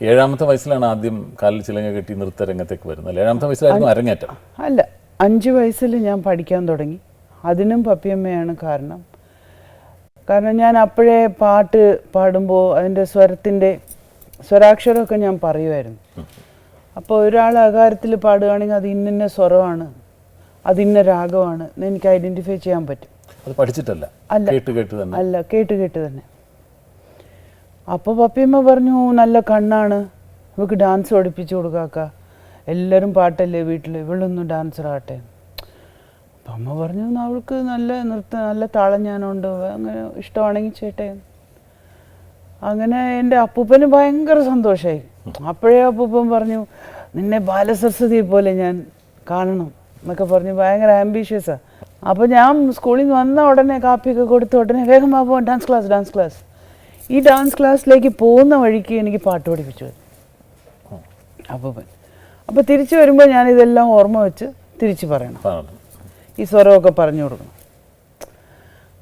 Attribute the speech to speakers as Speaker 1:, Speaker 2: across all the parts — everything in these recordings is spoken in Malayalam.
Speaker 1: ഏഴാമത്തെ വയസ്സിലാണ് ആദ്യം കാലിൽ ചിലങ്ങ കെട്ടി നൃത്ത രംഗത്തേക്ക് വരുന്നത്. ഏഴാമത്തെ വയസ്സിലായിരുന്നു അരങ്ങേറ്റം.
Speaker 2: അല്ല അഞ്ച് വയസ്സിൽ ഞാൻ പഠിക്കാൻ തുടങ്ങി. അതിനും പപ്പിയമ്മയാണ് കാരണം. കാരണം ഞാൻ അപ്പോഴേ പാട്ട് പാടുമ്പോൾ അതിന്റെ സ്വരത്തിന്റെ സ്വരാക്ഷരമൊക്കെ ഞാൻ പറയുമായിരുന്നു. അപ്പോൾ ഒരാൾ അകാരത്തിൽ പാടുകയാണെങ്കിൽ അത് ഇന്നിന്ന സ്വരമാണ് അതിന്ന രാഗമാണ് എനിക്ക് ഐഡന്റിഫൈ ചെയ്യാൻ പറ്റും.
Speaker 1: അത് പഠിച്ചിട്ടല്ല.
Speaker 2: അല്ല.
Speaker 1: കേട്ട് കേട്ട് തന്നെ.
Speaker 2: അല്ല കേട്ട് കേട്ട് തന്നെ. അപ്പോൾ പപ്പിയമ്മ പറഞ്ഞു നല്ല കണ്ണാണ്. നമുക്ക് ഡാൻസ് പഠിപ്പിച്ചു കൊടുക്കാക്ക എല്ലാവരും പാട്ടല്ലേ വീട്ടിൽ ഇവളൊന്നും ഡാൻസർ ആട്ടെ അപ്പം അമ്മ പറഞ്ഞു അവൾക്ക് നല്ല നൃത്തം നല്ല താളം ഞാനുണ്ട്. അങ്ങനെ ഇഷ്ടമാണെങ്കിൽ ചേട്ടേ അങ്ങനെ എന്റെ അപ്പൂപ്പന് ഭയങ്കര സന്തോഷമായി അപ്പോഴേ അപ്പൂപ്പൻ പറഞ്ഞു നിന്നെ ബാലസരസ്വതി പോലെ ഞാൻ കാണണം എന്നൊക്കെ പറഞ്ഞു. ഭയങ്കര ആംബീഷ്യസാണ് അപ്പോൾ ഞാൻ സ്കൂളിൽ നിന്ന് വന്ന ഉടനെ കാപ്പിയൊക്കെ കൊടുത്ത ഉടനെ വേഗം പോകാൻ ഡാൻസ് ക്ലാസ് ഡാൻസ് ക്ലാസ് ഈ ഡാൻസ് ക്ലാസ്സിലേക്ക് പോകുന്ന വഴിക്ക് എനിക്ക് പാട്ട് പഠിപ്പിച്ചു. അപ്പൂപ്പൻ. അപ്പോൾ തിരിച്ചു വരുമ്പോൾ ഞാൻ ഇതെല്ലാം ഓർമ്മ വെച്ച് തിരിച്ചു പറയണം. ഈ സ്വരമൊക്കെ പറഞ്ഞു കൊടുക്കണം.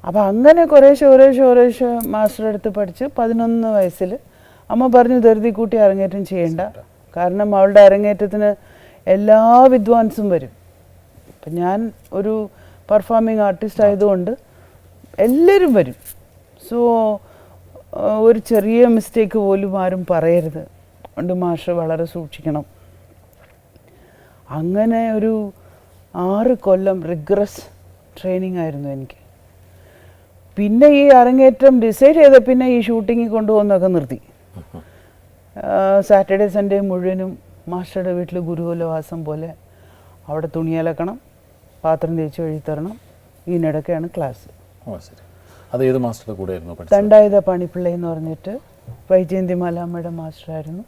Speaker 2: അപ്പം അങ്ങനെ കുറേശ്ശെ കുറേശ്ശെ കുറേശ്ശെ മാസ്റ്റർ അടുത്ത് പഠിച്ച് പതിനൊന്ന് വയസ്സിൽ അമ്മ പറഞ്ഞു ധൃതി കൂട്ടി അരങ്ങേറ്റം ചെയ്യണ്ട. കാരണം അവളുടെ അരങ്ങേറ്റത്തിന് എല്ലാ വിദ്വാൻസും വരും. അപ്പം ഞാൻ ഒരു പെർഫോമിങ് ആർട്ടിസ്റ്റ് ആയതുകൊണ്ട് എല്ലാവരും വരും. സോ ഒരു ചെറിയ മിസ്റ്റേക്ക് പോലും ആരും പറയരുത്. അതുകൊണ്ട് മാഷ് വളരെ സൂക്ഷിക്കണം. അങ്ങനെ ഒരു ആറ് കൊല്ലം റിഗ്രസ് ട്രെയിനിങ് ആയിരുന്നു എനിക്ക്. പിന്നെ ഈ അരങ്ങേറ്റം ഡിസൈഡ് ചെയ്ത പിന്നെ ഈ ഷൂട്ടിങ്ങിൽ കൊണ്ടുപോകുന്നൊക്കെ നിർത്തി. സാറ്റർഡേ സൺഡേ മുഴുവനും മാസ്റ്ററുടെ വീട്ടിൽ ഗുരുകുലവാസം പോലെ അവിടെ തുണിയലക്കണം പാത്രം തേച്ച് വഴി തരണം ഇതിനിടയ്ക്കാണ് ക്ലാസ്
Speaker 1: അത് ഏത് മാസ്റ്ററുടെ കൂടെ ആയിരുന്നു
Speaker 2: തണ്ടായുധ പണിപ്പിള്ള എന്ന് പറഞ്ഞിട്ട് വൈജയന്തി മലാമ്മയുടെ മാസ്റ്ററായിരുന്നു.